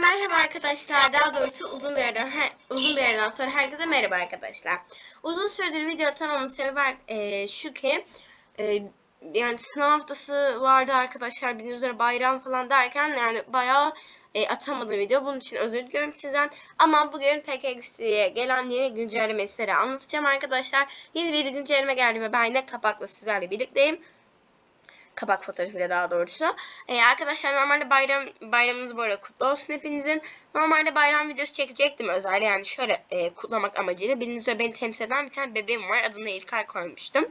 merhaba arkadaşlar. Daha doğrusu uzun bir aradan, uzun bir aradan sonra herkese merhaba arkadaşlar. Uzun süredir video atamamın sebebi e, şu ki e, yani sınav haftası vardı arkadaşlar. Bildiğiniz üzere bayram falan derken yani bayağı e, atamadım video. Bunun için özür diliyorum sizden. Ama bugün PKX'ye gelen yeni güncellemeleri anlatacağım arkadaşlar. Yeni bir güncelleme geldi ve ben yine kapakla sizlerle birlikteyim kapak fotoğrafıyla daha doğrusu. Ee, arkadaşlar normalde bayram bayramınız bu arada kutlu olsun hepinizin. Normalde bayram videosu çekecektim özel yani şöyle e, kutlamak amacıyla. Üzere beni temsil eden bir tane bebeğim var. Adını İlkay koymuştum.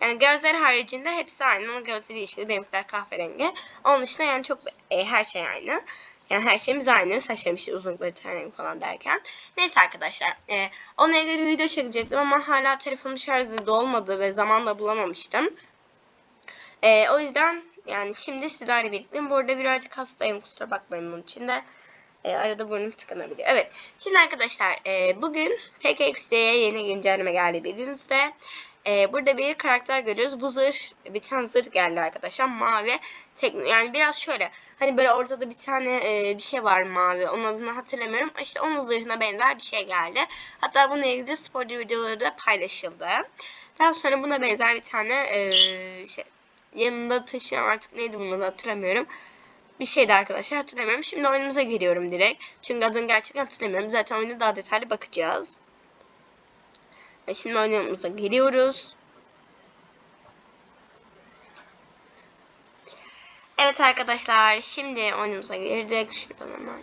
Yani gözler haricinde hepsi aynı. Onun gözleri yeşil, benimkiler kahverengi. Onun dışında yani çok e, her şey aynı. Yani her şeyimiz aynı. Saçlarım işte uzunlukları ten falan derken. Neyse arkadaşlar. E, onunla ilgili bir video çekecektim ama hala telefonum şarjı dolmadı ve zamanla bulamamıştım. Ee, o yüzden yani şimdi sizlerle birlikteyim. Bu arada birazcık hastayım kusura bakmayın bunun için de. Ee, arada burnum tıkanabiliyor. Evet. Şimdi arkadaşlar e, bugün PKXD'ye yeni güncelleme geldi bildiğiniz üzere. E, burada bir karakter görüyoruz. Bu zırh, bir tane zırh geldi arkadaşlar. Mavi. Tek, yani biraz şöyle. Hani böyle ortada bir tane e, bir şey var mavi. Onun adını hatırlamıyorum. İşte onun zırhına benzer bir şey geldi. Hatta bununla ilgili sporcu videoları da paylaşıldı. Daha sonra buna benzer bir tane e, şey, yanında taşıyan artık neydi bunun adı hatırlamıyorum. Bir şeydi arkadaşlar hatırlamıyorum. Şimdi oyunumuza giriyorum direkt. Çünkü adını gerçekten hatırlamıyorum. Zaten oyuna daha detaylı bakacağız. E şimdi oyunumuza giriyoruz. Evet arkadaşlar şimdi oyunumuza girdik. Şuradan hemen.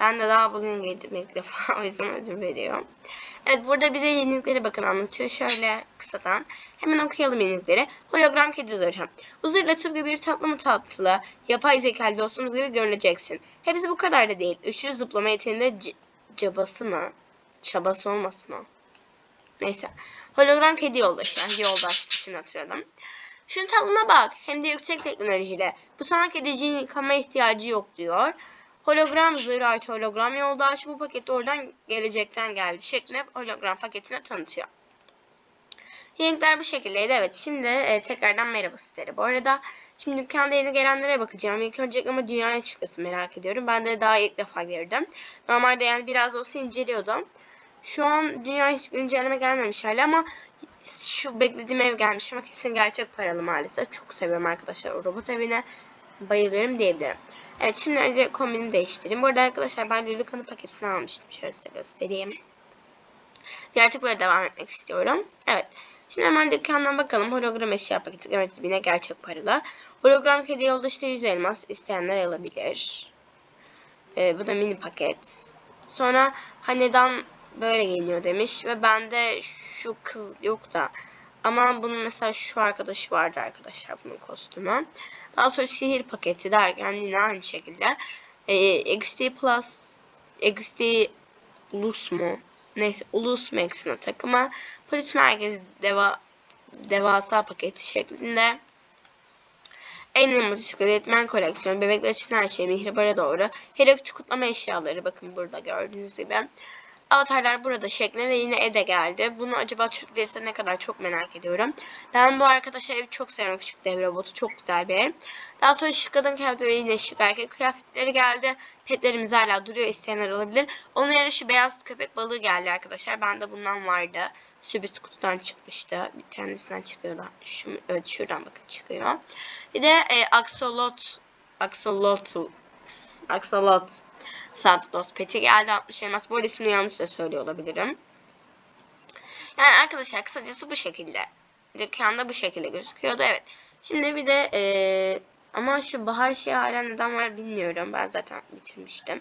Ben de daha bugün girdim ilk defa. O yüzden ödül veriyorum. Evet burada bize yenilikleri bakın anlatıyor. Şöyle kısadan. Hemen okuyalım yenilikleri. Hologram kedi zırhı. Bu zırhla tıpkı bir tatlı mı tatlı, yapay zekalı dostumuz gibi görüneceksin. Hepsi bu kadar da değil. Üçlü zıplama yeteneğinde cabası mı? Çabası olmasın o. Neyse. Hologram kedi yoldaşı. Yoldaş. Şimdi hatırladım. Şunun tatlına bak. Hem de yüksek teknolojiyle. Bu sana kediciğin yıkama ihtiyacı yok diyor. Hologram zırh artı hologram yoldaş bu paket oradan gelecekten geldi şeklinde hologram paketine tanıtıyor. Yenilikler bu şekildeydi. Evet şimdi e, tekrardan merhaba sizlere. Bu arada şimdi dükkanda yeni gelenlere bakacağım. İlk önce ama dünyaya çıkması merak ediyorum. Ben de daha ilk defa girdim. Normalde yani biraz olsa inceliyordum. Şu an dünya hiç güncelleme gelmemiş hala ama şu beklediğim ev gelmiş ama kesin gerçek paralı maalesef. Çok seviyorum arkadaşlar o robot evine. Bayılıyorum diyebilirim. Evet şimdi önce kombini değiştireyim. Burada arkadaşlar ben Lulukan'ın paketini almıştım. Şöyle size göstereyim. Artık böyle devam etmek istiyorum. Evet. Şimdi hemen dükkandan bakalım. Hologram eşya paketi. Evet yine gerçek paralı. Hologram kedi yoldaşında 100 elmas. isteyenler alabilir. Ee, bu da mini paket. Sonra hanedan böyle geliyor demiş. Ve bende şu kız yok da. Ama bunun mesela şu arkadaşı vardı arkadaşlar bunun kostümü. Daha sonra sihir paketi derken yine aynı şekilde. Ee, XT Plus, XT Ulus mu? Neyse Ulus Max'ına takıma. Polis merkezi deva, devasa paketi şeklinde. En iyi motosiklet etmen koleksiyon, bebekler için her şey, mihribara doğru. Hello kutlama eşyaları bakın burada gördüğünüz gibi. Avatarlar burada şeklinde yine Ede geldi. Bunu acaba Türk lirası ne kadar çok merak ediyorum. Ben bu arkadaşlar evi çok seviyorum. Küçük dev robotu. Çok güzel bir ev. Daha sonra şık kadın kıyafetleri yine şık erkek kıyafetleri geldi. Petlerimiz hala duruyor. isteyenler olabilir. Onun yerine şu beyaz köpek balığı geldi arkadaşlar. Bende bundan vardı. Sürpriz kutudan çıkmıştı. Bir tanesinden çıkıyor da. Şu, evet şuradan bakın çıkıyor. Bir de e, Axolot Axolot Axolot Santos peti geldi 60 elmas. Bu arada ismini yanlış da söylüyor olabilirim. Yani arkadaşlar kısacası bu şekilde. Dükkanda bu şekilde gözüküyordu. Evet. Şimdi bir de ee, ama şu bahar şey hala neden var bilmiyorum. Ben zaten bitirmiştim.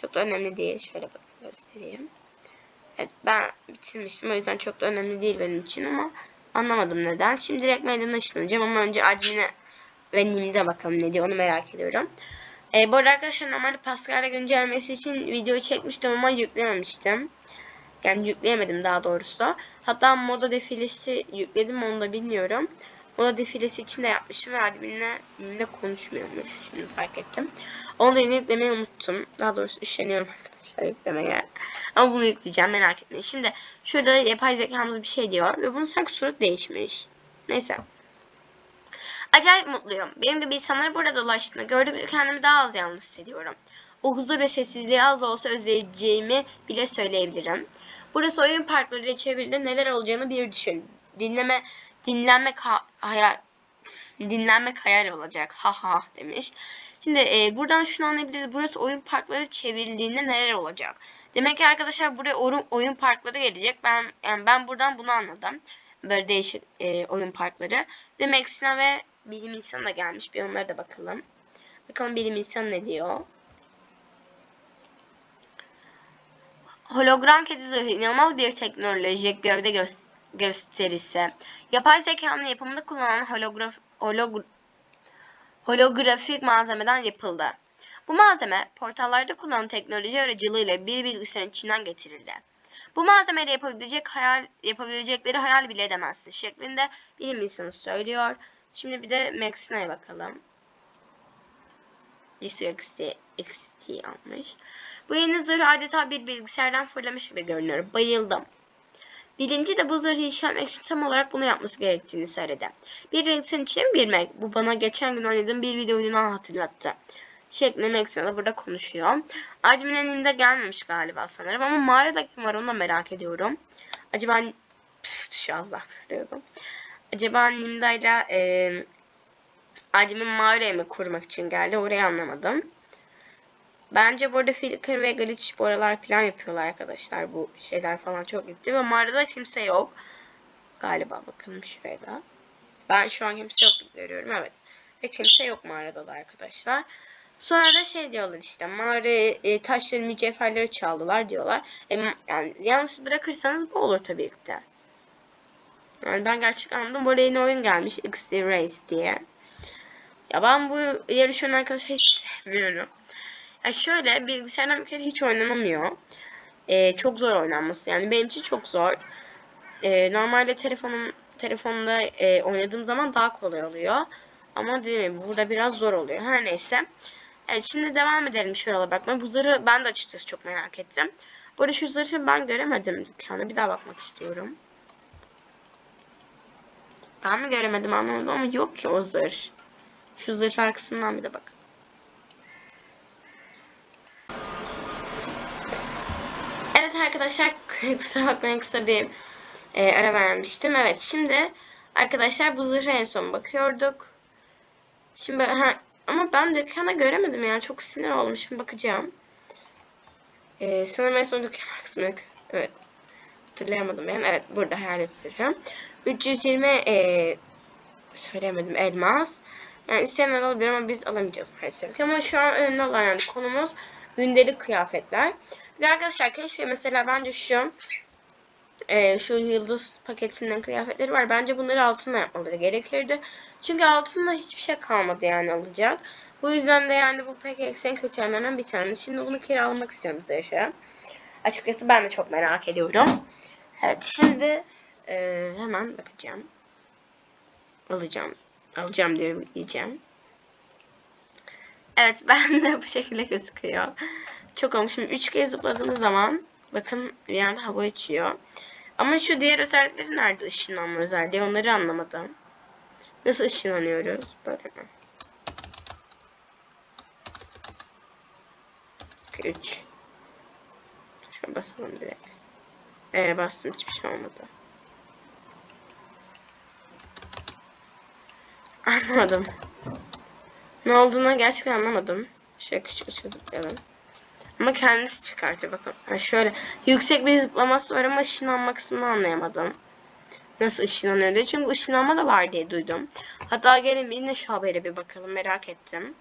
Çok da önemli değil. Şöyle bakın göstereyim. Evet ben bitirmiştim. O yüzden çok da önemli değil benim için ama anlamadım neden. Şimdi direkt meydana ışınlanacağım ama önce admine ve Nim'de bakalım ne diyor onu merak ediyorum. E, bu arada arkadaşlar normalde Pascal'la güncellemesi için video çekmiştim ama yüklememiştim. Yani yükleyemedim daha doğrusu. Hatta moda defilesi yükledim onu da bilmiyorum. Moda defilesi için de yapmışım ve adminle, adminle konuşmuyormuş. Şimdi fark ettim. Onu da yine yüklemeyi unuttum. Daha doğrusu üşeniyorum arkadaşlar yüklemeye. Ama bunu yükleyeceğim merak etmeyin. Şimdi şurada yapay zekamız bir şey diyor. Ve bunun sanki surat değişmiş. Neyse. Acayip mutluyum. Benim gibi insanlar burada dolaştığında gördükçe kendimi daha az yalnız hissediyorum. O huzur ve sessizliği az olsa özleyeceğimi bile söyleyebilirim. Burası oyun parkları ile çevrede neler olacağını bir düşün. Dinleme, dinlenmek ha- hayal, dinlenmek hayal olacak. Ha ha demiş. Şimdi e, buradan şunu anlayabiliriz. Burası oyun parkları çevrildiğinde neler olacak? Demek ki arkadaşlar buraya oyun, oyun parkları gelecek. Ben yani ben buradan bunu anladım. Böyle değişik e, oyun parkları. Ve Maxina ve bilim insanı da gelmiş. Bir onlara da bakalım. Bakalım bilim insanı ne diyor. Hologram kedi zırhı inanılmaz bir teknolojik gövde gö- gösterisi. Yapay zekanın yapımında kullanılan holograf holog holografik malzemeden yapıldı. Bu malzeme portallarda kullanılan teknoloji aracılığıyla bir bilgisayarın içinden getirildi. Bu malzemeyle yapabilecek hayal yapabilecekleri hayal bile edemezsin şeklinde bilim insanı söylüyor. Şimdi bir de Maxina'ya bakalım. Lisu XT, XT almış. Bu yeni zırh adeta bir bilgisayardan fırlamış gibi görünüyor. Bayıldım. Bilimci de bu zırhı inşa etmek için tam olarak bunu yapması gerektiğini söyledi. Bir bilgisayarın içine mi girmek? Bu bana geçen gün oynadığım bir video oyununu hatırlattı. Şeklinde Maxine de burada konuşuyor. Admin'in elinde gelmemiş galiba sanırım ama mağarada var onu da merak ediyorum. Acaba Püf, şu az daha kırıyordum. Acaba Nimda'yla e, Admin mağaraya mı kurmak için geldi? Orayı anlamadım. Bence burada Flickr ve Glitch bu aralar plan yapıyorlar arkadaşlar. Bu şeyler falan çok gitti ve mağarada kimse yok. Galiba bakalım şuraya da. Ben şu an kimse yok görüyorum evet. Ve kimse yok mağarada da arkadaşlar. Sonra da şey diyorlar işte mağara e, taşları mücevherleri çaldılar diyorlar. E, yani yalnız bırakırsanız bu olur tabii ki de. Yani ben gerçekten anladım. Böyle yeni oyun gelmiş. XD Race diye. Ya ben bu yarışın arkadaşlar hiç sevmiyorum. Ya şöyle bilgisayardan bir kere hiç oynanamıyor. Ee, çok zor oynanması yani benim için çok zor. Ee, normalde telefonum telefonda e, oynadığım zaman daha kolay oluyor. Ama dediğim gibi burada biraz zor oluyor. Her neyse. Evet şimdi devam edelim şuralara bakmaya. Bu zırhı ben de açıkçası çok merak ettim. Arada şu zırhı ben göremedim dükkanda. Bir daha bakmak istiyorum. Ben mi göremedim anlamadım ama yok ki o zırh. Şu zırhlar kısmından bir de bak. Evet arkadaşlar kusura bakmayın kısa bir e, ara vermiştim. Evet şimdi arkadaşlar bu zırha en son bakıyorduk. Şimdi ha, ama ben dükkana göremedim yani çok sinir oldum. Şimdi bakacağım. E, sanırım en son dükkan kısmı. Evet. Hatırlayamadım ben. Evet burada hayalet zırhı. 320 e, söyleyemedim elmas. Yani isteyenler alabilir ama biz alamayacağız maalesef. Ama şu an önemli olan yani konumuz gündelik kıyafetler. Ve arkadaşlar keşke mesela bence şu e, şu yıldız paketinin kıyafetleri var. Bence bunları altınla yapmaları gerekirdi. Çünkü altınla hiçbir şey kalmadı yani alacak. Bu yüzden de yani bu pek eksen kötü yerlerinden bir tanesi. Şimdi bunu kiralamak istiyorum size Açıkçası ben de çok merak ediyorum. Evet şimdi e, hemen bakacağım. Alacağım. Alacağım diyorum diyeceğim. Evet ben de bu şekilde gözüküyor. Çok olmuş. Şimdi 3 kez zıpladığınız zaman bakın bir anda hava uçuyor. Ama şu diğer özellikleri nerede ışınlanma özelliği onları anlamadım. Nasıl ışınlanıyoruz? Böyle mi? 3 Şöyle basalım direkt. Ee, bastım hiçbir şey olmadı. Anlamadım. Ne olduğunu gerçekten anlamadım. Şöyle küçük küçük zıplayalım. Ama kendisi çıkartıyor bakın. Yani şöyle yüksek bir zıplaması var ama ışınlanma kısmını anlayamadım. Nasıl ışınlanıyor diye. Çünkü ışınlanma da var diye duydum. Hatta gelin yine şu habere bir bakalım. Merak ettim.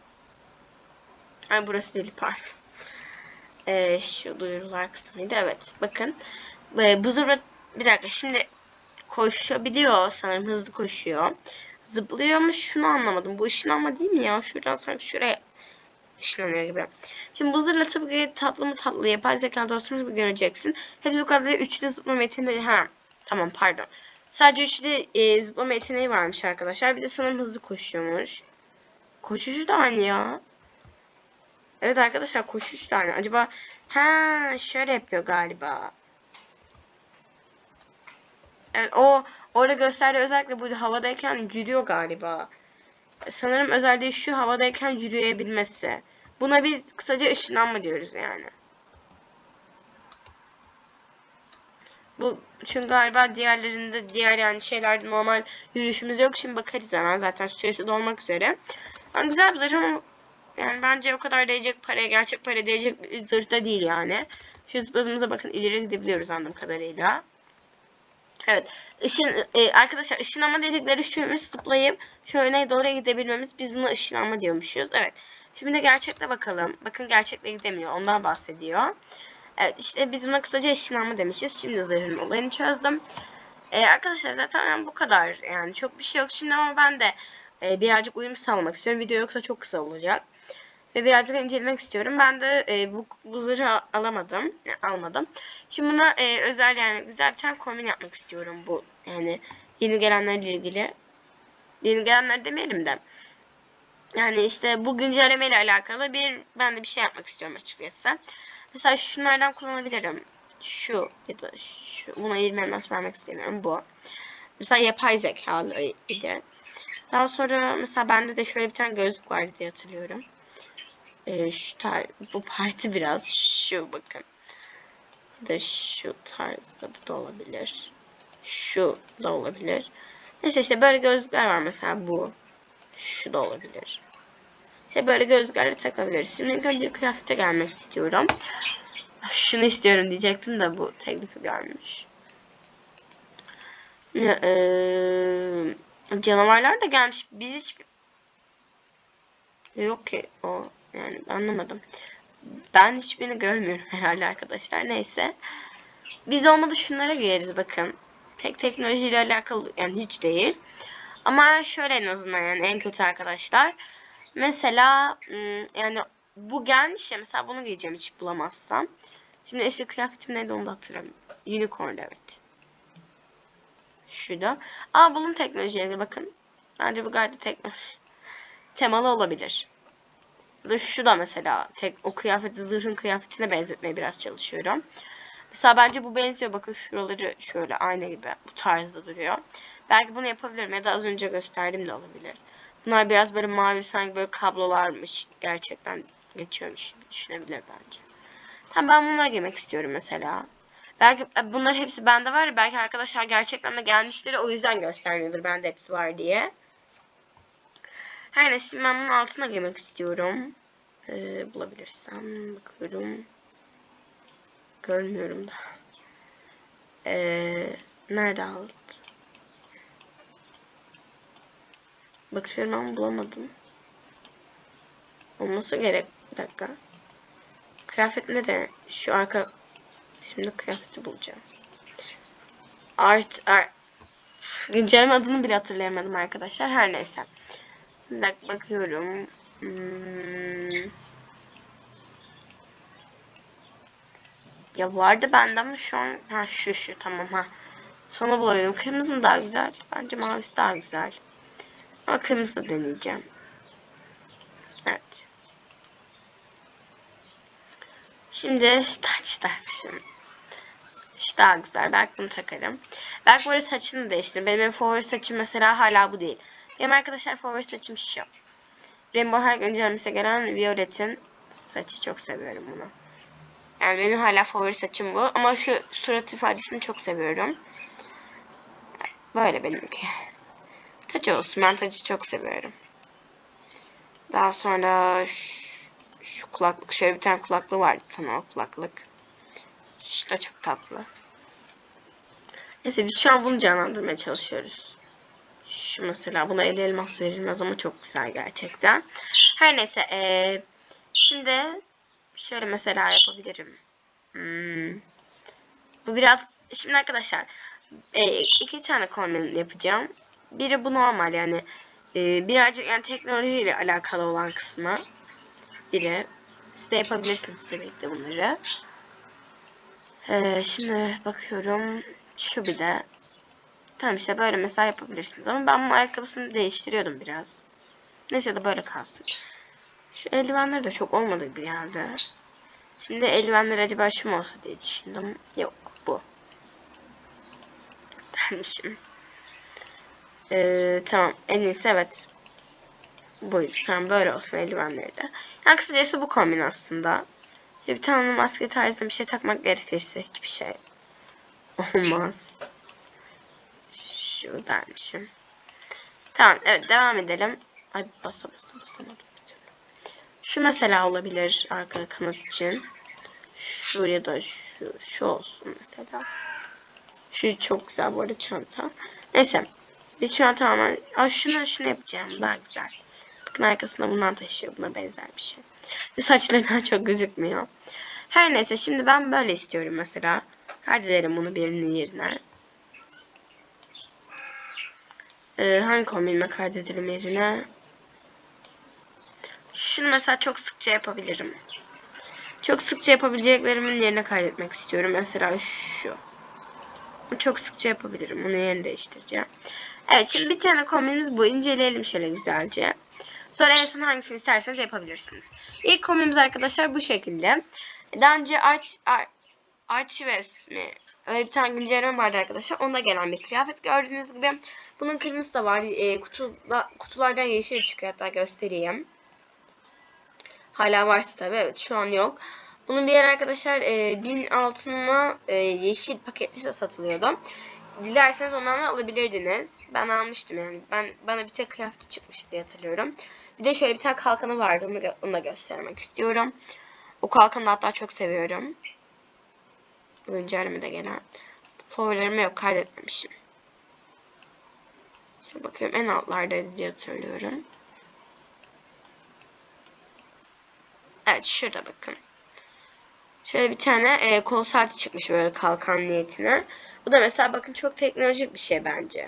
Ay burası değil park. Ee, şu duyurular kısmıydı. Evet. Bakın. Ee, bu zıpla... Bir dakika şimdi koşabiliyor sanırım. Hızlı koşuyor. Zıplıyor ama şunu anlamadım. Bu ışınlanma değil mi ya? Şuradan sanki şuraya ışınlanıyor gibi. Şimdi bu zırhla tabii tatlı mı tatlı yapay zeka dostumuz gibi göreceksin. Hep bu kadar üçlü zıplama yeteneği. Ha tamam pardon. Sadece üçlü e, zıplama yeteneği varmış arkadaşlar. Bir de sanırım hızlı koşuyormuş. Koşucu da aynı ya. Evet arkadaşlar koşucu da aynı. Acaba ha şöyle yapıyor galiba. Evet o orada gösterdiği özellikle bu havadayken gülüyor galiba. Sanırım özelliği şu havadayken yürüyebilmesi. Buna biz kısaca ışınlanma diyoruz yani. Bu çünkü galiba diğerlerinde diğer yani şeylerde normal yürüyüşümüz yok. Şimdi bakarız hemen zaten süresi dolmak üzere. Yani güzel bir zırh ama yani bence o kadar değecek paraya gerçek para değecek bir zırh da değil yani. Şu zıpladığımızda bakın ileri gidebiliyoruz anladığım kadarıyla. Evet. Işın, e, arkadaşlar ışınlanma dedikleri şuymuş zıplayıp şöyle doğru gidebilmemiz. Biz buna ışınlanma diyormuşuz. Evet. Şimdi de gerçekle bakalım. Bakın gerçekle gidemiyor. Ondan bahsediyor. Evet işte biz buna kısaca ışınlanma demişiz. Şimdi zırhın olayını çözdüm. Ee, arkadaşlar zaten bu kadar. Yani çok bir şey yok şimdi ama ben de e, birazcık uyum sağlamak istiyorum. Video yoksa çok kısa olacak. Ve birazcık incelemek istiyorum. Ben de e, bu, bu zırhı alamadım. Almadım. Şimdi buna e, özel yani güzel bir tane kombin yapmak istiyorum bu. Yani yeni gelenlerle ilgili. Yeni gelenler demeyelim de. Yani işte bu güncelleme ile alakalı bir ben de bir şey yapmak istiyorum açıkçası. Mesela şunlardan kullanabilirim. Şu ya da şu. Buna 20 elmas vermek istemiyorum. Bu. Mesela yapay zekalı ile. Daha sonra mesela bende de şöyle bir tane gözlük vardı diye hatırlıyorum. Ee, şu tar bu parti biraz şu bakın. Ya da şu tarzda bu da olabilir. Şu da olabilir. Neyse işte böyle gözlükler var mesela bu. Şu da olabilir. İşte böyle gözlüklerle takabiliriz. Şimdi ilk önce kıyafete gelmek istiyorum. Şunu istiyorum diyecektim de bu teklifi görmüş. Ee, canavarlar da gelmiş. Biz hiç yok ki o yani anlamadım. Ben hiçbirini görmüyorum herhalde arkadaşlar. Neyse. Biz olmadı şunlara giyeriz bakın. Pek teknolojiyle alakalı yani hiç değil. Ama şöyle en azından yani en kötü arkadaşlar. Mesela yani bu gelmiş ya mesela bunu giyeceğim hiç bulamazsam. Şimdi eski kıyafetim neydi onu da hatırlamıyorum. Unicorn evet. Şurada. Aa bulun teknolojileri bakın. Bence bu gayet teknoloji. Temalı olabilir. Da şu da mesela tek o kıyafeti zırhın kıyafetine benzetmeye biraz çalışıyorum. Mesela bence bu benziyor. Bakın şuraları şöyle aynı gibi bu tarzda duruyor. Belki bunu yapabilirim ya da az önce gösterdiğim de olabilir. Bunlar biraz böyle mavi sanki böyle kablolarmış. Gerçekten geçiyormuş gibi düşünebilir bence. Tamam ben bunları giymek istiyorum mesela. Belki e, bunlar hepsi bende var ya belki arkadaşlar gerçekten de gelmişleri o yüzden göstermiyordur bende hepsi var diye. Her neyse ben bunun altına giymek istiyorum. Ee, bulabilirsem bakıyorum. Görmüyorum da. Ee, nerede alt? Bakıyorum ama bulamadım. Olması gerek. Bir dakika. Kıyafet ne de şu arka şimdi kıyafeti bulacağım. Art, art. Güncelleme adını bile hatırlayamadım arkadaşlar. Her neyse. Bir bakıyorum. Hmm. Ya vardı bende ama şu an ha şu şu tamam ha. Sona bulamıyorum. Kırmızı daha güzel. Bence mavisi daha güzel. Ama kırmızı deneyeceğim. Evet. Şimdi taç takmışım. Şu daha güzel. Belki bunu takarım. Belki böyle saçını değiştiririm. Benim favori saçım mesela hala bu değil. Benim arkadaşlar favori saçım şu. Rainbow her güncellemesi gelen Violet'in saçı. Çok seviyorum bunu. Yani benim hala favori saçım bu. Ama şu surat ifadesini çok seviyorum. Böyle benimki. Tacı olsun. Ben tacı çok seviyorum. Daha sonra şu, şu kulaklık. Şöyle bir tane kulaklığı vardı sana o kulaklık. Şu da çok tatlı. Neyse biz şu an bunu canlandırmaya çalışıyoruz. Şu mesela buna 50 elmas verilmez ama çok güzel gerçekten. Her neyse ee, şimdi şöyle mesela yapabilirim. Hmm. Bu biraz şimdi arkadaşlar e, iki tane kombin yapacağım. Biri bu normal yani e, birazcık yani teknolojiyle alakalı olan kısmı. Biri siz de yapabilirsiniz tabii ki bunları. Ee, şimdi bakıyorum. Şu bir de. Tamam işte böyle mesela yapabilirsiniz. Ama ben bu ayakkabısını değiştiriyordum biraz. Neyse de böyle kalsın. Şu eldivenler de çok olmadı gibi geldi. Şimdi eldivenler acaba şu mu olsa diye düşündüm. Yok bu. Dermişim. Ee, tamam en iyisi evet. buydu. Tamam böyle olsun eldivenleri de. Yani kısacası bu kombin aslında. Şöyle bir tane maske tarzı bir şey takmak gerekirse hiçbir şey olmaz. Şuradaymışım. Tamam evet devam edelim. Ay basa basa basamadım. Şu mesela olabilir arka kanat için. Şuraya da şu, şu olsun mesela. Şu çok güzel bu arada çanta. Neyse. Biz şu an tamamen... Aa, şunu şunu yapacağım. Daha güzel. Bakın arkasında bundan taşıyor. Buna benzer bir şey. Saçlarından çok gözükmüyor. Her neyse şimdi ben böyle istiyorum mesela. Kaydedelim bunu birinin yerine. Ee, hangi kombinime kaydedelim yerine? Şunu mesela çok sıkça yapabilirim. Çok sıkça yapabileceklerimin yerine kaydetmek istiyorum. Mesela şu. Çok sıkça yapabilirim. Onu yerini değiştireceğim. Evet şimdi bir tane kombinimiz bu. İnceleyelim şöyle güzelce. Sonra en son hangisini isterseniz yapabilirsiniz. İlk kombinimiz arkadaşlar bu şekilde. Daha önce Arch, Ar Archives mi? Öyle bir tane güncelleme vardı arkadaşlar. Onda gelen bir kıyafet. Gördüğünüz gibi bunun kırmızısı da var. E, kutuda, kutulardan yeşil çıkıyor. Hatta göstereyim. Hala varsa tabii. Evet şu an yok. Bunun bir yer arkadaşlar e, 1000 altınına e, yeşil paketli satılıyordu. Dilerseniz ondan da alabilirdiniz. Ben almıştım yani. Ben bana bir tek kıyafet çıkmıştı diye hatırlıyorum. Bir de şöyle bir tane kalkanı vardı. Onu, onu da göstermek istiyorum. O kalkanı hatta çok seviyorum. Güncellemede gelen. Favorilerime yok kaydetmemişim. Şöyle bakıyorum en altlarda diye hatırlıyorum. Evet şurada bakın. Şöyle bir tane e, kol saati çıkmış böyle kalkan niyetine. Bu da mesela bakın çok teknolojik bir şey bence.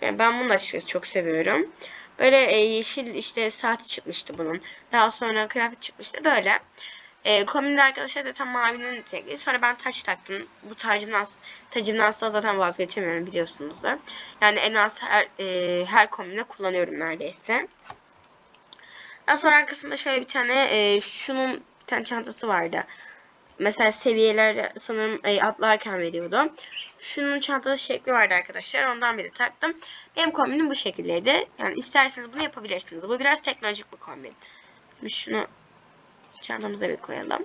Yani ben bunu açıkçası çok seviyorum. Böyle e, yeşil işte saat çıkmıştı bunun. Daha sonra kıyafet çıkmıştı böyle. E, kombinde arkadaşlar zaten mavinin tekli. Sonra ben taç taktım. Bu tacımdan, tacımdan asla zaten vazgeçemiyorum biliyorsunuzdur. Yani en az her, e, her kombinde kullanıyorum neredeyse. Daha sonra arkasında şöyle bir tane e, şunun bir tane çantası vardı. Mesela seviyeler sanırım e, atlarken veriyordu. Şunun çantası şekli vardı arkadaşlar. Ondan biri taktım. Benim kombinim bu şekildeydi. Yani isterseniz bunu yapabilirsiniz. Bu biraz teknolojik bir kombin. Şunu çantamıza bir koyalım.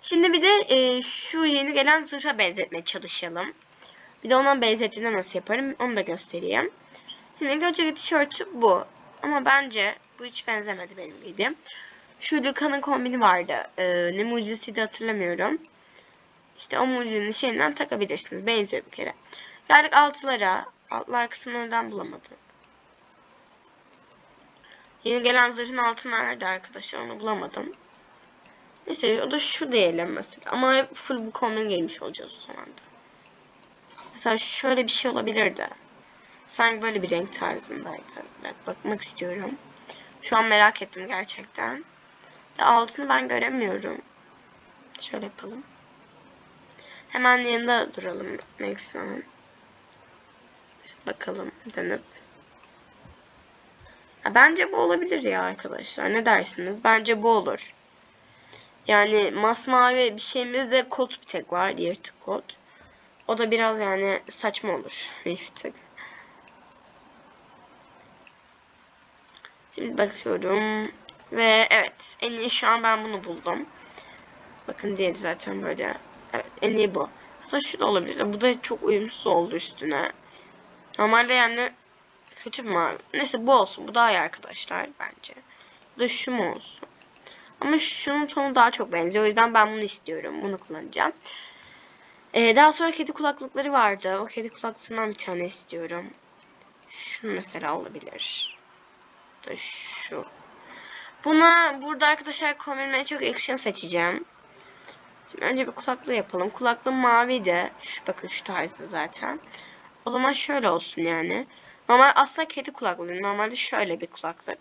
Şimdi bir de e, şu yeni gelen zırha benzetmeye çalışalım. Bir de ona benzettiğinde nasıl yaparım onu da göstereyim. Şimdi önce tişörtü bu. Ama bence bu hiç benzemedi benim giydiğim. Şu Luca'nın kombini vardı. Ee, ne mucizesiydi hatırlamıyorum. İşte o mucizenin şeyinden takabilirsiniz. Benziyor bir kere. Geldik altlara. Altlar kısmını neden bulamadım. Yeni gelen zırhın altı nerede arkadaşlar onu bulamadım. Neyse o da şu diyelim mesela. Ama full bu kombin giymiş olacağız o zaman da. Mesela şöyle bir şey olabilirdi. Sanki böyle bir renk tarzındaydı. Bak, bakmak istiyorum. Şu an merak ettim gerçekten. De altını ben göremiyorum. Şöyle yapalım. Hemen yanında duralım Max'ın. Bakalım dönüp. Ya bence bu olabilir ya arkadaşlar. Ne dersiniz? Bence bu olur. Yani masmavi bir şeyimizde kot bir tek var. Yırtık kot. O da biraz yani saçma olur. Yırtık. Şimdi bakıyorum. Ve evet en iyi şu an ben bunu buldum. Bakın diğeri zaten böyle. Evet en iyi bu. Aslında şu da olabilir. Bu da çok uyumsuz oldu üstüne. Normalde yani kötü bir mavi. Neyse bu olsun. Bu daha iyi arkadaşlar bence. Bu da şu mu olsun. Ama şunun tonu daha çok benziyor. O yüzden ben bunu istiyorum. Bunu kullanacağım. Ee, daha sonra kedi kulaklıkları vardı. O kedi kulaklığından bir tane istiyorum. Şu mesela olabilir. Da şu. Buna burada arkadaşlar kombinime çok action seçeceğim. Şimdi önce bir kulaklığı yapalım. Kulaklığım mavi de. Şu, bakın şu tarzda zaten. O zaman şöyle olsun yani. Normal aslında kedi kulaklığı. Normalde şöyle bir kulaklık.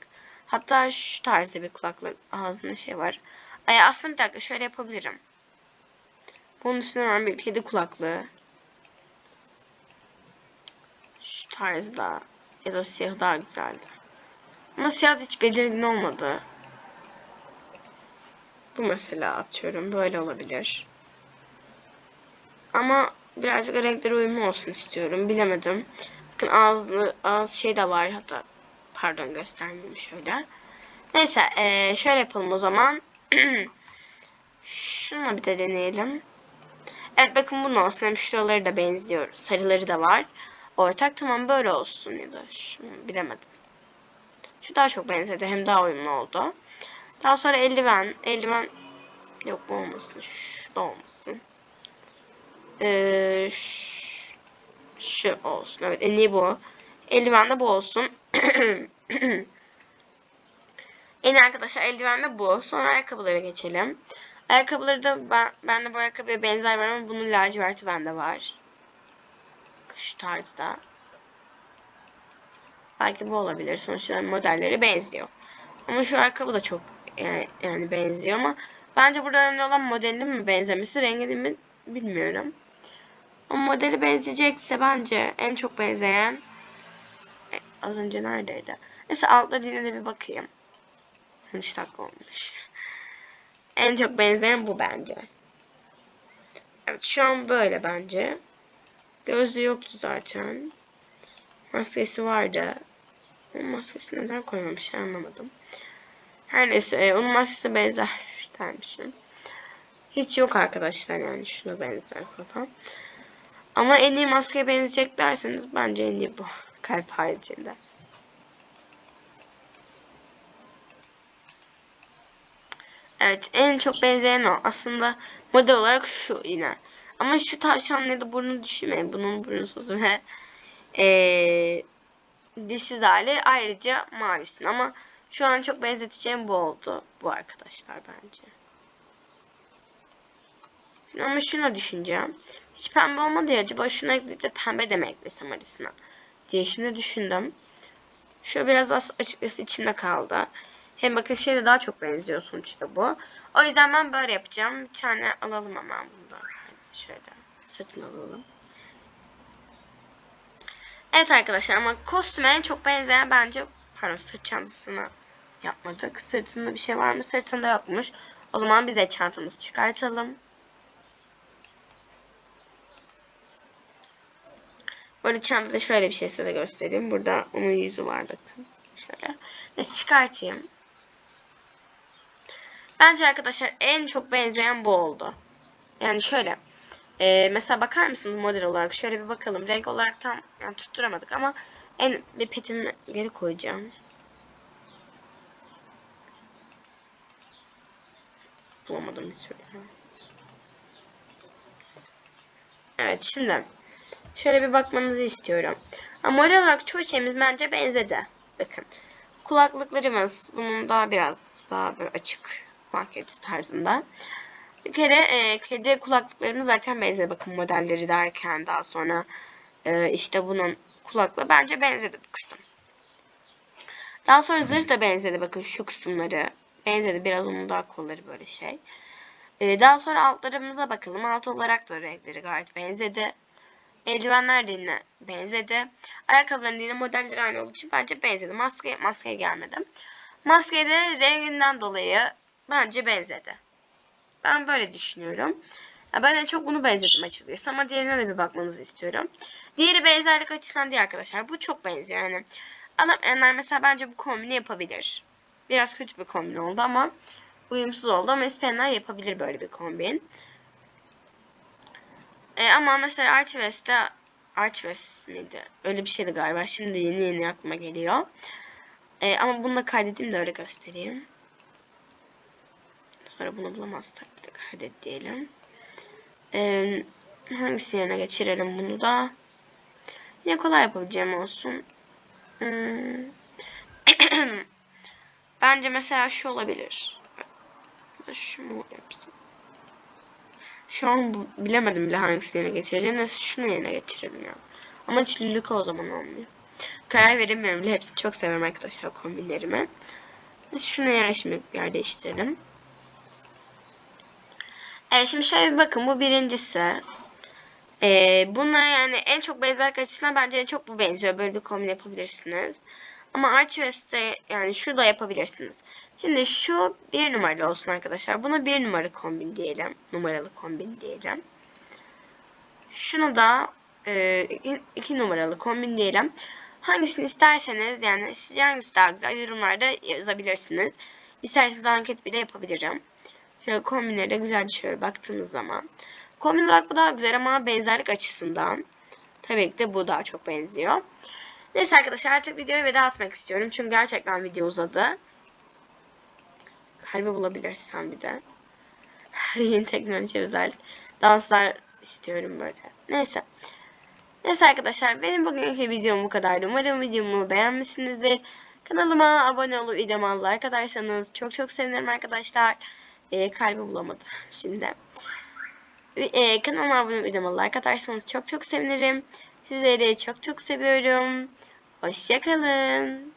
Hatta şu tarzda bir kulaklık. Ağzında şey var. Ay aslında bir dakika şöyle yapabilirim. Bunun üstüne bir kedi kulaklığı. Şu tarzda. Ya da siyah daha güzeldi. Ama siyah hiç belirgin olmadı. Bu mesela atıyorum. Böyle olabilir. Ama birazcık renkleri uyumlu olsun istiyorum. Bilemedim. Bakın ağzı, ağız şey de var hatta. Pardon göstermeyeyim şöyle. Neyse eee, şöyle yapalım o zaman. Şunu bir de deneyelim. Evet bakın bunun olsun. Hem şuraları da benziyor. Sarıları da var. Ortak tamam böyle olsun ya da şunu bilemedim. Şu daha çok benzedi. Hem daha uyumlu oldu. Daha sonra eldiven. Eldiven yok bu olmasın. Şu da olmasın. Ee, şu olsun. Evet en iyi bu. Eldiven de bu olsun. En iyi arkadaşlar eldiven de bu. Sonra ayakkabılara geçelim. Ayakkabıları da ben, bende bu ayakkabıya benzer var ama bunun laciverti bende var. Şu tarzda. Belki bu olabilir. Sonuçta modelleri benziyor. Ama şu ayakkabı da çok yani, yani benziyor ama bence burada önemli olan modelinin mi benzemesi, renginin mi bilmiyorum. Ama modeli benzeyecekse bence en çok benzeyen az önce neredeydi? Neyse altta yine de bir bakayım. 13 dakika olmuş. En çok benzeyen bu bence. Evet şu an böyle bence. Gözlüğü yoktu zaten. Maskesi vardı. Onun maskesi neden koymamış anlamadım. Her neyse e, onun maskesi benzer dermişim. Hiç yok arkadaşlar yani şuna benzer falan. Ama en iyi maskeye benzeyecek derseniz bence en iyi bu. Kalp haricinde. Evet en çok benzeyen o. Aslında model olarak şu yine. Ama şu tavşanla da burnu düşünmeyin. Bunun burnusu ve ee, dişsiz hali ayrıca mavisin. Ama şu an çok benzeteceğim bu oldu. Bu arkadaşlar bence. Ama şuna düşüneceğim. Hiç pembe olmadı ya. Acaba şuna ekleyip de pembe de mi eklesem arasına? Diye şimdi düşündüm. Şu biraz az açıkçası içimde kaldı. Hem bakın şeyle daha çok benziyor sonuçta bu. O yüzden ben böyle yapacağım. Bir tane alalım hemen bundan. Şöyle satın alalım. Evet arkadaşlar ama kostüme en çok benzeyen bence pardon sırt çantasını yapmadık. Sırtında bir şey var mı? Sırtında yokmuş. O zaman biz de çantamızı çıkartalım. Böyle çantada şöyle bir şey size göstereyim. Burada onun yüzü var bakın. Şöyle. Neyse çıkartayım. Bence arkadaşlar en çok benzeyen bu oldu. Yani şöyle. E, mesela bakar mısınız model olarak? Şöyle bir bakalım. Renk olarak tam yani tutturamadık ama en bir petimi geri koyacağım. Bulamadım bir türlü. Evet şimdi şöyle bir bakmanızı istiyorum. Model olarak çoğu şeyimiz bence benzedi. Bakın. Kulaklıklarımız bunun daha biraz daha böyle açık market tarzında. Bir kere e, kedi kulaklıklarımız zaten benzedi. Bakın modelleri derken daha sonra e, işte bunun kulaklığı bence benzedi bu kısım. Daha sonra zırh da benzedi. Bakın şu kısımları benzedi. Biraz onun daha kolları böyle şey. E, daha sonra altlarımıza bakalım. Alt olarak da renkleri gayet benzedi. Eldivenler de yine benzedi. Ayakkabıların yine modelleri aynı olduğu için bence benzedi. Maske, maskeye gelmedim. Maskeye de renginden dolayı bence benzedi. Ben böyle düşünüyorum. Ya ben en çok bunu benzedim açıkçası ama diğerine de bir bakmanızı istiyorum. Diğeri benzerlik açısından değil arkadaşlar. Bu çok benziyor yani. Anlamayanlar mesela bence bu kombini yapabilir. Biraz kötü bir kombin oldu ama uyumsuz oldu ama isteyenler yapabilir böyle bir kombin. E, ama mesela Archivest'te Archivest miydi? Öyle bir şeydi galiba. Şimdi yeni yeni aklıma geliyor. E, ama bunu da kaydedeyim de öyle göstereyim. Sonra bunu bulamazsak da kaydet diyelim. Ee, hangisi yerine geçirelim bunu da? Yine kolay yapabileceğim olsun. Hmm. Bence mesela şu olabilir. Şu mu yapsam? Şu an bu, bilemedim bile hangisini yerine geçireceğim. Neyse şunu yerine geçirelim ya. Ama çillülük o zaman olmuyor. Karar veremiyorum bile. Hepsini çok seviyorum arkadaşlar kombinlerimi. Şunu yere şimdi bir yer değiştirelim. Evet şimdi şöyle bir bakın bu birincisi. Ee, buna yani en çok benzerlik açısından bence en çok bu benziyor. Böyle bir kombin yapabilirsiniz. Ama Archivest'te yani şu yapabilirsiniz. Şimdi şu bir numaralı olsun arkadaşlar. Buna bir numaralı kombin diyelim. Numaralı kombin diyelim. Şunu da e, iki numaralı kombin diyelim. Hangisini isterseniz yani sizce hangisi daha güzel yorumlarda yazabilirsiniz. İsterseniz anket bile yapabilirim. Şöyle kombinlere güzel şöyle baktığınız zaman. Kombin olarak bu daha güzel ama benzerlik açısından tabii ki de bu daha çok benziyor. Neyse arkadaşlar artık videoya veda atmak istiyorum. Çünkü gerçekten video uzadı. Kalbi bulabilirsem bir de. Yeni teknoloji özel danslar istiyorum böyle. Neyse. Neyse arkadaşlar benim bugünkü videom bu kadardı. Umarım videomu beğenmişsinizdir. Kanalıma abone olup videoma like atarsanız çok çok sevinirim arkadaşlar. Ee, kalbi bulamadı şimdi. Ee, kanalıma abone olup videoma like atarsanız çok çok sevinirim. Sizleri çok çok seviyorum. Hoşçakalın.